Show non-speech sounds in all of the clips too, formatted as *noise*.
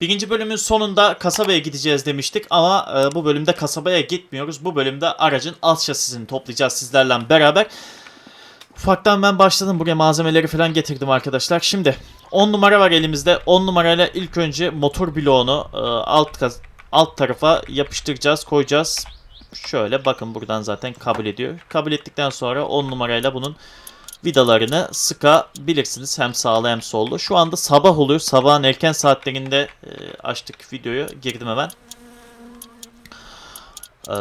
Birinci bölümün sonunda kasabaya gideceğiz demiştik ama e, bu bölümde kasabaya gitmiyoruz. Bu bölümde aracın alt şasisini toplayacağız sizlerle beraber. Ufaktan ben başladım buraya malzemeleri falan getirdim arkadaşlar. Şimdi 10 numara var elimizde. 10 numarayla ilk önce motor bloğunu e, alt alt tarafa yapıştıracağız, koyacağız. Şöyle bakın buradan zaten kabul ediyor. Kabul ettikten sonra 10 numarayla bunun vidalarını sıkabilirsiniz. Hem sağlı hem sollu. Şu anda sabah oluyor. Sabahın erken saatlerinde e, açtık videoyu. Girdim hemen. Ee,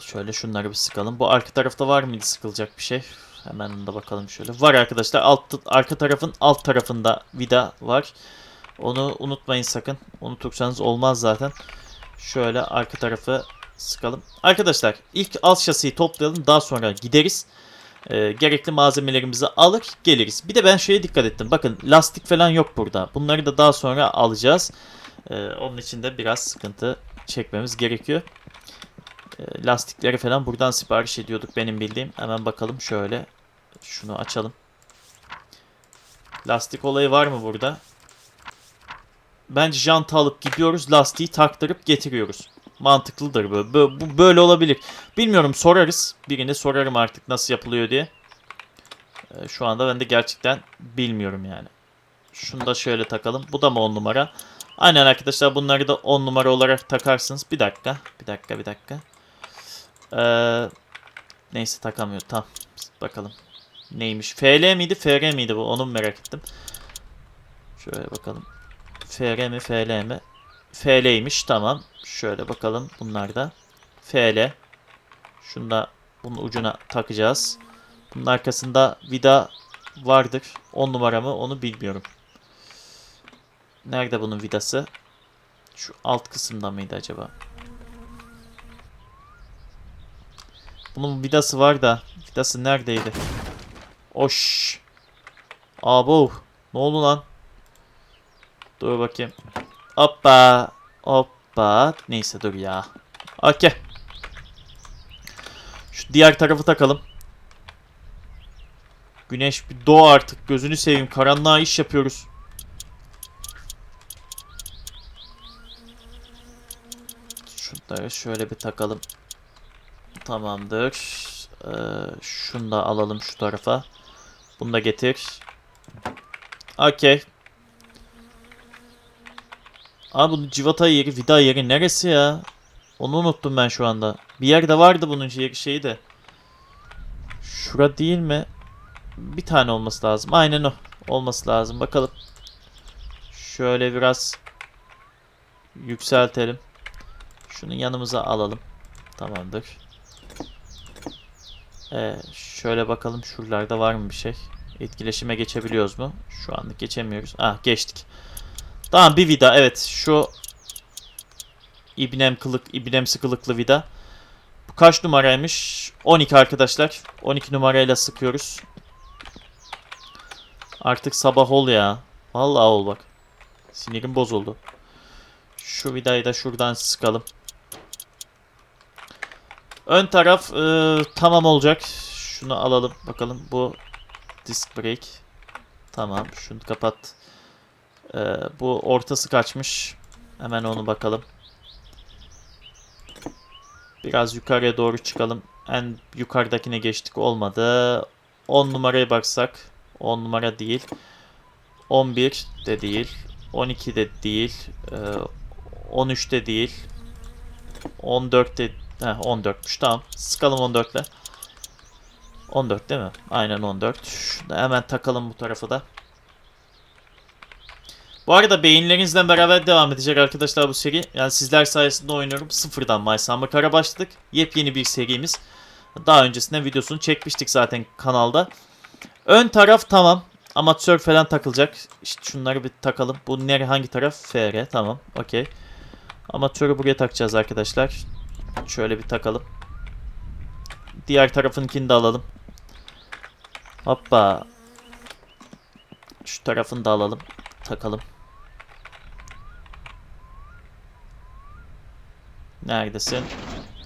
şöyle şunları bir sıkalım. Bu arka tarafta var mıydı sıkılacak bir şey? Hemen da bakalım şöyle. Var arkadaşlar. Alt, arka tarafın alt tarafında vida var. Onu unutmayın sakın. Unutursanız olmaz zaten. Şöyle arka tarafı sıkalım. Arkadaşlar ilk alt şasiyi toplayalım. Daha sonra gideriz. Ee, gerekli malzemelerimizi alır geliriz. Bir de ben şeye dikkat ettim. Bakın lastik falan yok burada. Bunları da daha sonra alacağız. Ee, onun için de biraz sıkıntı çekmemiz gerekiyor. Ee, lastikleri falan buradan sipariş ediyorduk benim bildiğim. Hemen bakalım şöyle. Şunu açalım. Lastik olayı var mı burada? Bence janta alıp gidiyoruz. Lastiği taktırıp getiriyoruz. Mantıklıdır böyle. Bu böyle olabilir. Bilmiyorum sorarız. Birine sorarım artık nasıl yapılıyor diye. Ee, Şu anda ben de gerçekten bilmiyorum yani. Şunu da şöyle takalım. Bu da mı 10 numara? Aynen arkadaşlar bunları da 10 numara olarak takarsınız. Bir dakika. Bir dakika bir dakika. Ee, neyse takamıyor. Tamam. Bakalım. Neymiş? FL miydi? FR miydi bu? Onu merak ettim. Şöyle bakalım. FR mi? FL mi? FL'ymiş. Tamam. Şöyle bakalım. Bunlar da. FL. Şunu da bunun ucuna takacağız. Bunun arkasında vida vardır. 10 numara mı onu bilmiyorum. Nerede bunun vidası? Şu alt kısımda mıydı acaba? Bunun vidası var da vidası neredeydi? Oş. Abo. Ne oldu lan? Dur bakayım. Hoppa. Hoppa. Neyse dur ya. Okey. Şu diğer tarafı takalım. Güneş bir doğ artık. Gözünü seveyim. Karanlığa iş yapıyoruz. Şunları şöyle bir takalım. Tamamdır. Ee, şunu da alalım şu tarafa. Bunu da getir. Okey. Abi bunun civata yeri, vida yeri neresi ya? Onu unuttum ben şu anda. Bir yerde vardı bunun yeri şeyi de. Şura değil mi? Bir tane olması lazım. Aynen o. Olması lazım. Bakalım. Şöyle biraz yükseltelim. Şunu yanımıza alalım. Tamamdır. Ee, şöyle bakalım şuralarda var mı bir şey? Etkileşime geçebiliyoruz mu? Şu anlık geçemiyoruz. Ah geçtik. Tamam bir vida evet şu İbnem kılık, İbnem sıkılıklı vida. Bu kaç numaraymış? 12 arkadaşlar. 12 numarayla sıkıyoruz. Artık sabah ol ya. Vallahi ol bak. Sinirim bozuldu. Şu vidayı da şuradan sıkalım. Ön taraf e, tamam olacak. Şunu alalım bakalım. Bu disk brake. Tamam. Şunu kapat. E, bu ortası kaçmış. Hemen onu bakalım. Biraz yukarıya doğru çıkalım. En yukarıdakine geçtik. Olmadı. 10 numaraya baksak. 10 numara değil. 11 de değil. 12 de değil. E, 13 de değil. 14 de Heh, 14'müş tamam. Sıkalım 14 ile. 14 değil mi? Aynen 14. Şunu hemen takalım bu tarafı da. Bu arada beyinlerinizle beraber devam edecek arkadaşlar bu seri. Yani sizler sayesinde oynuyorum. Sıfırdan Summer Car'a başladık. Yepyeni bir serimiz. Daha öncesinde videosunu çekmiştik zaten kanalda. Ön taraf tamam. Amatör falan takılacak. İşte şunları bir takalım. Bu nere hangi taraf? FR tamam. Okey. Amatörü buraya takacağız arkadaşlar. Şöyle bir takalım. Diğer tarafınkini de alalım. Hoppa. Şu tarafını da alalım. Takalım. Neredesin?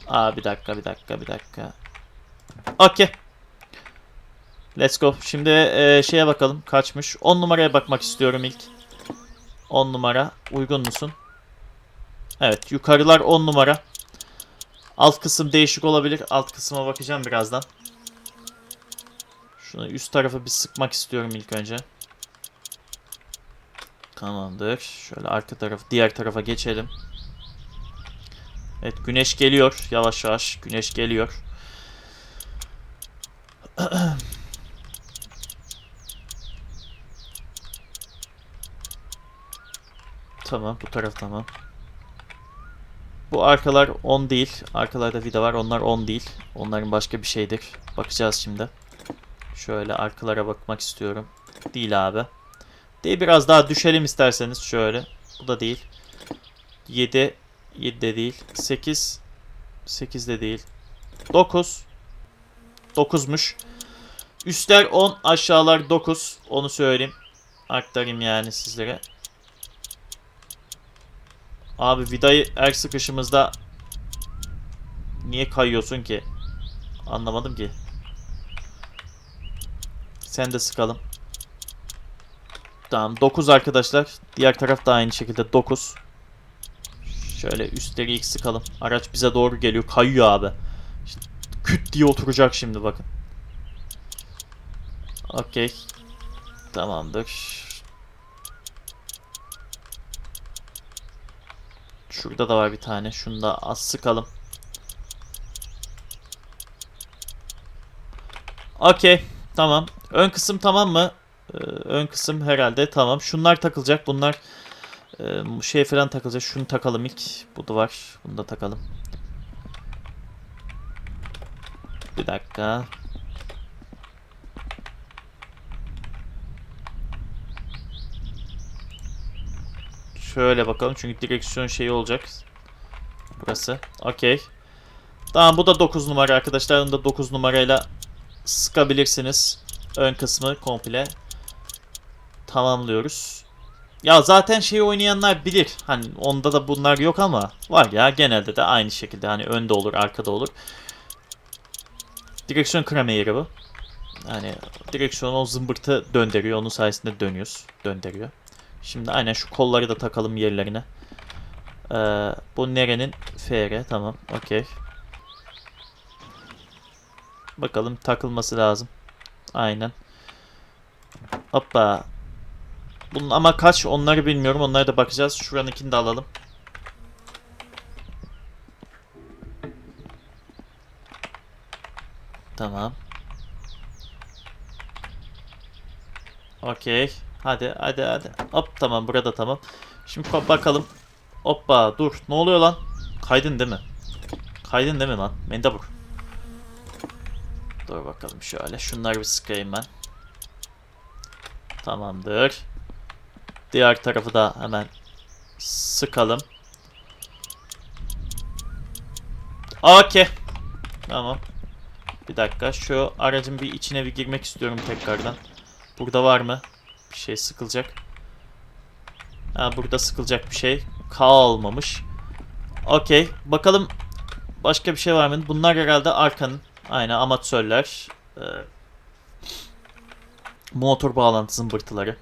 Aa bir dakika bir dakika bir dakika. Okey. Let's go. Şimdi e, şeye bakalım. Kaçmış? 10 numaraya bakmak istiyorum ilk. 10 numara. Uygun musun? Evet yukarılar 10 numara. Alt kısım değişik olabilir. Alt kısma bakacağım birazdan. Şunu üst tarafı bir sıkmak istiyorum ilk önce. Tamamdır. Şöyle arka taraf, diğer tarafa geçelim. Evet güneş geliyor. Yavaş yavaş güneş geliyor. *clears throat* Tamam bu taraf tamam. Bu arkalar 10 değil. Arkalarda vida var. Onlar 10 değil. Onların başka bir şeydir. Bakacağız şimdi. Şöyle arkalara bakmak istiyorum. Değil abi. Değil biraz daha düşelim isterseniz şöyle. Bu da değil. 7 7 de değil. 8 8 de değil. 9 9'muş. Üstler 10, aşağılar 9. Onu söyleyeyim. Aktarayım yani sizlere. Abi vidayı her sıkışımızda niye kayıyorsun ki? Anlamadım ki. Sen de sıkalım. Tamam 9 arkadaşlar. Diğer taraf da aynı şekilde 9. Şöyle üstleri ilk sıkalım. Araç bize doğru geliyor. Kayıyor abi. İşte küt diye oturacak şimdi bakın. Okey. Tamamdır. Şurada da var bir tane. Şunu da az sıkalım. Okey. Tamam. Ön kısım tamam mı? Ee, ön kısım herhalde tamam. Şunlar takılacak. Bunlar e, şey falan takılacak. Şunu takalım ilk. Bu da var. Bunu da takalım. Bir dakika. Şöyle bakalım çünkü direksiyon şeyi olacak. Burası. Okey. Tamam bu da 9 numara arkadaşlar. Onu da 9 numarayla sıkabilirsiniz. Ön kısmı komple tamamlıyoruz. Ya zaten şeyi oynayanlar bilir. Hani onda da bunlar yok ama var ya genelde de aynı şekilde hani önde olur, arkada olur. Direksiyon krema yeri bu. Yani direksiyon o zımbırtı döndürüyor. Onun sayesinde dönüyoruz. Döndürüyor. Şimdi aynen şu kolları da takalım yerlerine. Ee, bu nerenin? FR tamam. Okey. Bakalım takılması lazım. Aynen. Hoppa. Bunun ama kaç onları bilmiyorum. Onlara da bakacağız. Şuranınkini de alalım. Tamam. Okey. Hadi hadi hadi. Hop tamam burada tamam. Şimdi bakalım. Hoppa dur. Ne oluyor lan? Kaydın değil mi? Kaydın değil mi lan? Mendebur. Dur bakalım şöyle. Şunları bir sıkayım ben. Tamamdır. Diğer tarafı da hemen sıkalım. Okey. Tamam. Bir dakika. Şu aracın bir içine bir girmek istiyorum tekrardan. Burada var mı? Bir şey sıkılacak. Ha burada sıkılacak bir şey kalmamış. Okey. Bakalım başka bir şey var mı? Bunlar herhalde arkanın. Aynen amatörler. Ee, motor bağlantı zımbırtıları.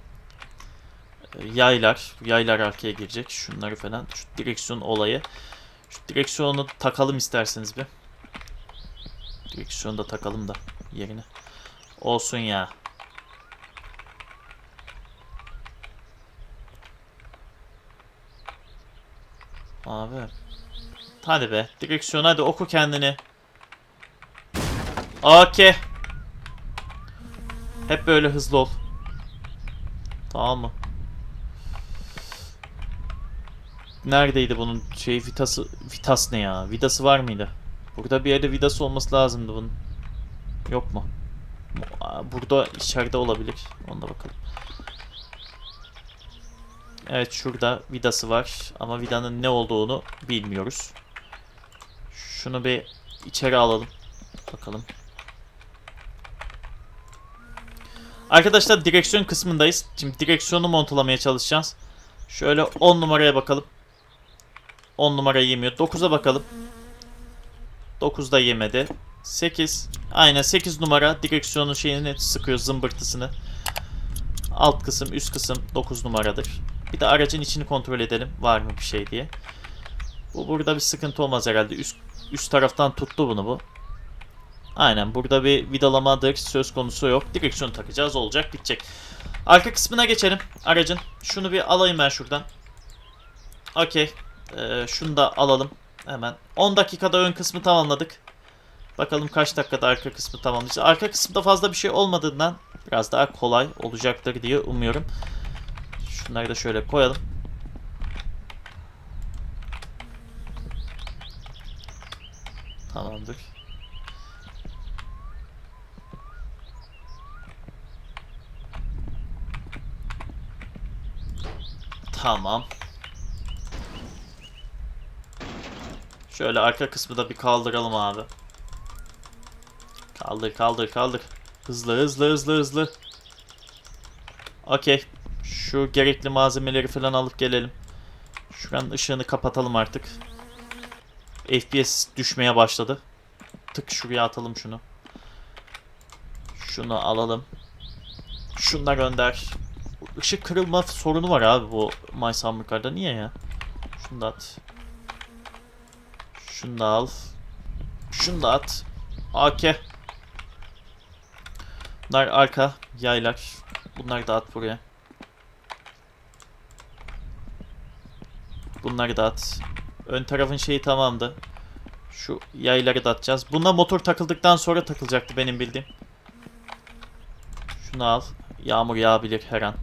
Yaylar. Yaylar arkaya girecek. Şunları falan. Şu direksiyon olayı. Şu direksiyonu takalım isterseniz bir. Direksiyonu da takalım da yerine. Olsun ya. Abi. Hadi be. Direksiyon hadi oku kendini. Okey. Hep böyle hızlı ol. Tamam mı? Neredeydi bunun şey vitası vitas ne ya? Vidası var mıydı? Burada bir yerde vidası olması lazımdı bunun. Yok mu? Burada içeride olabilir. Ona bakalım. Evet şurada vidası var ama vidanın ne olduğunu bilmiyoruz. Şunu bir içeri alalım. Bakalım. Arkadaşlar direksiyon kısmındayız. Şimdi direksiyonu montalamaya çalışacağız. Şöyle 10 numaraya bakalım. 10 numara yemiyor. 9'a bakalım. 9 da yemedi. 8. Aynen 8 numara direksiyonun şeyini sıkıyor zımbırtısını. Alt kısım üst kısım 9 numaradır. Bir de aracın içini kontrol edelim var mı bir şey diye. Bu burada bir sıkıntı olmaz herhalde. Üst, üst taraftan tuttu bunu bu. Aynen burada bir vidalamadır söz konusu yok. Direksiyon takacağız olacak bitecek. Arka kısmına geçelim aracın. Şunu bir alayım ben şuradan. Okey. Ee, şunu da alalım hemen. 10 dakikada ön kısmı tamamladık. Bakalım kaç dakikada arka kısmı tamamlayacağız. Arka kısımda fazla bir şey olmadığından biraz daha kolay olacaktır diye umuyorum. Şunları da şöyle koyalım. Tamamdır. Tamam. Şöyle arka kısmı da bir kaldıralım abi. Kaldır kaldır kaldır. Hızlı hızlı hızlı hızlı. Okey. Şu gerekli malzemeleri falan alıp gelelim. Şuranın ışığını kapatalım artık. FPS düşmeye başladı. Tık şuraya atalım şunu. Şunu alalım. Şunlar gönder. Işık kırılma sorunu var abi bu My Summer Car'da. Niye ya? Şunu da at. Şunu da al. Şunu da at. AK. Bunlar arka yaylar. Bunları da at buraya. Bunları da at. Ön tarafın şeyi tamamdı. Şu yayları da atacağız. Buna motor takıldıktan sonra takılacaktı benim bildiğim. Şunu al. Yağmur yağabilir her an.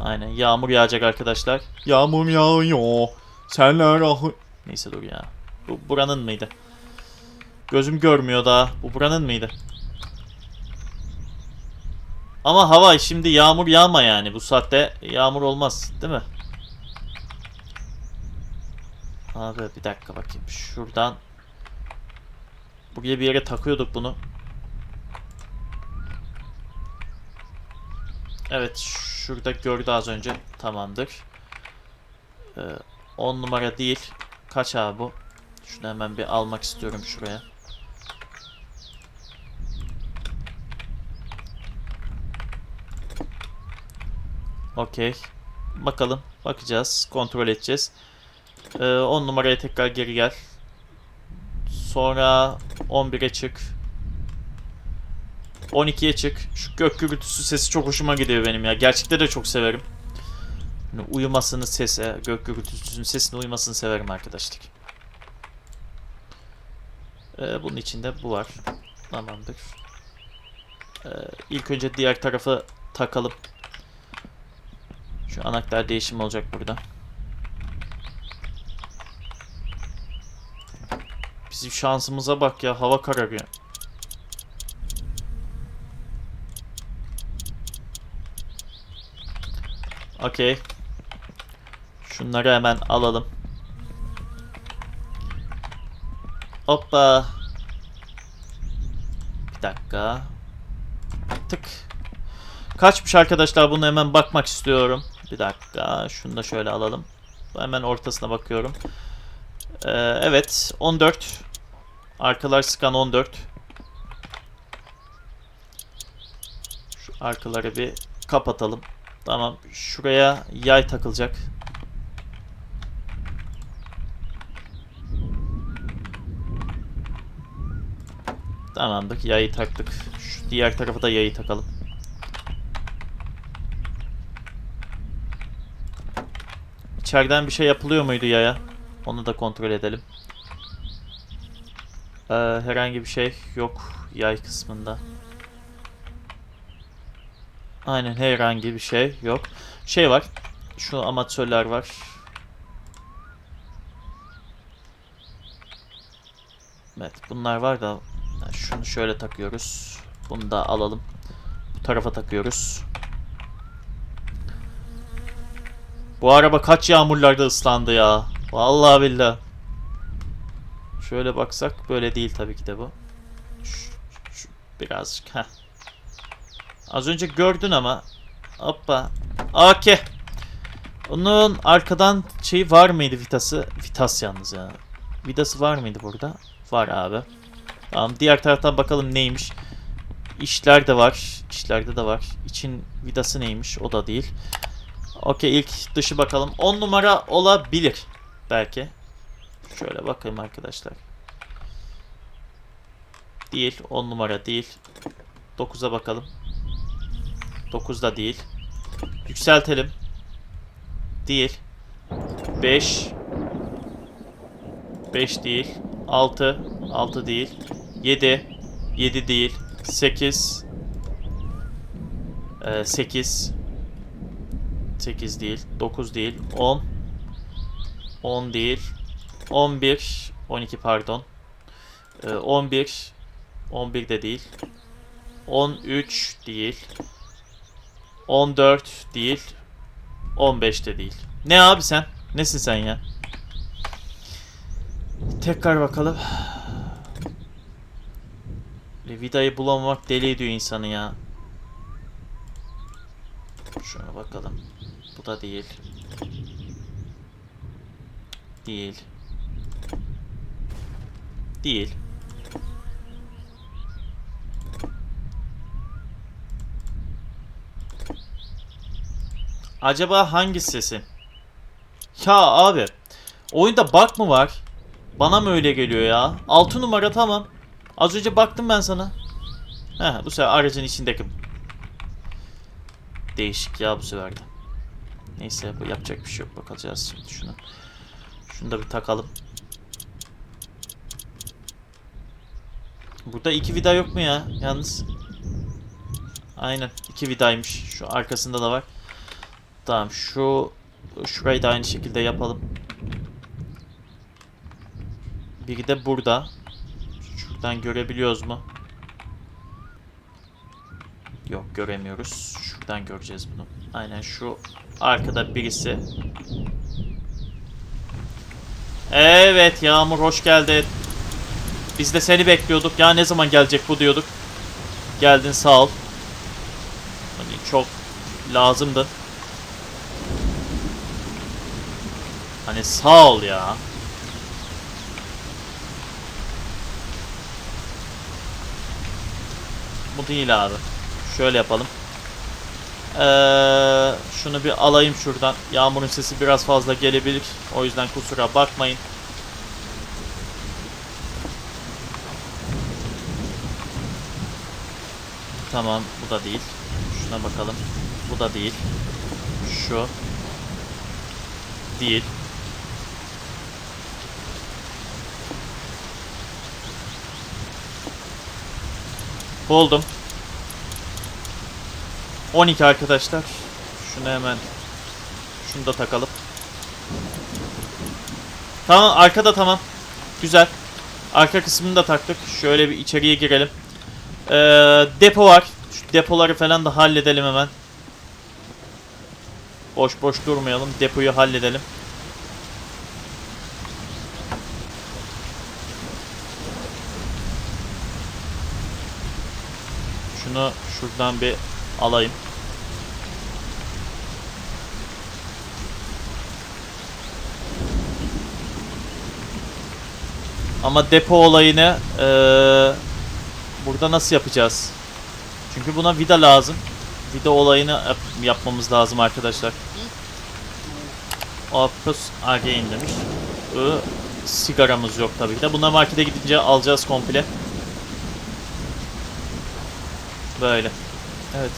Aynen yağmur yağacak arkadaşlar. Yağmur yağıyor. Senler ahı... Neyse dur ya. Bu buranın mıydı? Gözüm görmüyor daha. Bu buranın mıydı? Ama hava şimdi yağmur yağma yani. Bu saatte yağmur olmaz değil mi? Abi bir dakika bakayım. Şuradan buraya bir yere takıyorduk bunu. Evet şurada gördü az önce. Tamamdır. Ee, 10 numara değil. Kaç abi bu? Şunu hemen bir almak istiyorum şuraya. Okey. Bakalım. Bakacağız. Kontrol edeceğiz. Ee, 10 numaraya tekrar geri gel. Sonra 11'e çık. 12'ye çık. Şu gök gürültüsü sesi çok hoşuma gidiyor benim ya. Gerçekte de çok severim. Yani uyumasını sese, gök gürültüsünün sesine uyumasını severim arkadaşlar. Ee, bunun içinde bu var. Tamamdır. Ee, ilk önce diğer tarafı takalım. Şu anahtar değişim olacak burada. Bizim şansımıza bak ya hava kararıyor. Okey. Şunları hemen alalım. Hoppa. Bir dakika. Tık. Kaçmış arkadaşlar bunu hemen bakmak istiyorum. Bir dakika. Şunu da şöyle alalım. Hemen ortasına bakıyorum. Ee, evet. 14. Arkalar scan 14. Şu arkaları bir kapatalım. Tamam. Şuraya yay takılacak. Tamamdır. Yayı taktık. Şu diğer tarafa da yayı takalım. İçeriden bir şey yapılıyor muydu yaya? Onu da kontrol edelim. Ee, herhangi bir şey yok yay kısmında. Aynen herhangi bir şey yok. Şey var. Şu amatörler var. Evet bunlar var da şunu şöyle takıyoruz. Bunu da alalım. Bu tarafa takıyoruz. Bu araba kaç yağmurlarda ıslandı ya. Vallahi billahi. Şöyle baksak böyle değil tabii ki de bu. Şu, şu, birazcık ha. Az önce gördün ama. Hoppa. Okey. Onun arkadan şey var mıydı vitası? Vitas yalnız ya. Vidası var mıydı burada? Var abi. Tamam diğer taraftan bakalım neymiş. İşler de var. İşlerde de var. İçin vidası neymiş? O da değil. Okey ilk dışı bakalım. 10 numara olabilir. Belki. Şöyle bakayım arkadaşlar. Değil. 10 numara değil. 9'a bakalım. 9 da değil. Yükseltelim. Değil. 5. 5 değil. 6. 6 değil. 7. 7 değil. 8. 8. 8 değil. 9 değil. 10. 10 değil. 11. 12 pardon. Ee, 11. 11 de değil. 13 değil. 14 değil. 15 de değil. Ne abi sen? Nesin sen ya? Tekrar bakalım. E, Vidayı bulamamak deli ediyor insanı ya. Şuna bakalım. Bu da değil. Değil. Değil. Acaba hangi sesi? Ya abi. Oyunda bug mı var? Bana mı öyle geliyor ya? 6 numara tamam. Az önce baktım ben sana. Heh, bu sefer aracın içindeki. Değişik ya bu sefer de. Neyse yapacak bir şey yok. Bakacağız şimdi şunu. Şunu da bir takalım. Burada iki vida yok mu ya? Yalnız. Aynen. iki vidaymış. Şu arkasında da var. Tamam şu şurayı da aynı şekilde yapalım. Biri de burada. Şuradan görebiliyoruz mu? Yok göremiyoruz. Şuradan göreceğiz bunu. Aynen şu arkada birisi. Evet Yağmur hoş geldin. Biz de seni bekliyorduk. Ya ne zaman gelecek bu diyorduk. Geldin sağ ol. Hani çok lazımdı. Hani sağ ol ya. Bu değil abi. Şöyle yapalım. Ee, şunu bir alayım şuradan. Yağmurun sesi biraz fazla gelebilir. O yüzden kusura bakmayın. Tamam bu da değil. Şuna bakalım. Bu da değil. Şu. Değil. Buldum. 12 arkadaşlar. Şunu hemen şunu da takalım. Tamam arkada tamam. Güzel. Arka kısmını da taktık. Şöyle bir içeriye girelim. Ee, depo var. Şu depoları falan da halledelim hemen. Boş boş durmayalım. Depoyu halledelim. Şunu şuradan bir alayım. Ama depo olayını eee, burada nasıl yapacağız? Çünkü buna vida lazım. Vida olayını yap- yapmamız lazım arkadaşlar. Opus again demiş. I, sigaramız yok tabii ki de. Bunları markete gidince alacağız komple. Böyle. Evet.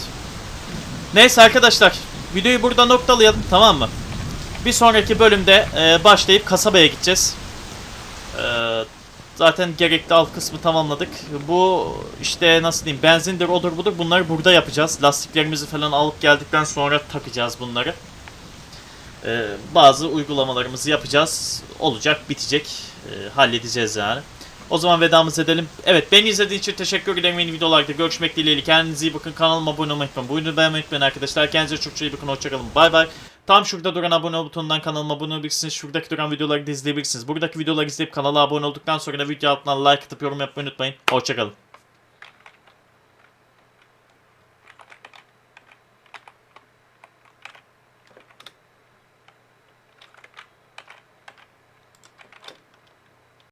Neyse arkadaşlar. Videoyu burada noktalayalım tamam mı? Bir sonraki bölümde e, başlayıp kasabaya gideceğiz. E, zaten gerekli alt kısmı tamamladık. Bu işte nasıl diyeyim benzindir odur budur bunları burada yapacağız. Lastiklerimizi falan alıp geldikten sonra takacağız bunları. E, bazı uygulamalarımızı yapacağız. Olacak bitecek. E, halledeceğiz yani. O zaman vedamızı edelim. Evet beni izlediğiniz için teşekkür ederim. Yeni videolarda görüşmek dileğiyle. Kendinize iyi bakın. Kanalıma abone olmayı unutmayın. Bu videoyu beğenmeyi unutmayın arkadaşlar. Kendinize çok çok iyi bakın. Hoşçakalın. Bay bay. Tam şurada duran abone ol butonundan kanalıma abone olabilirsiniz. Şuradaki duran videoları da izleyebilirsiniz. Buradaki videoları izleyip kanala abone olduktan sonra da video altına like atıp yorum yapmayı unutmayın. Hoşçakalın.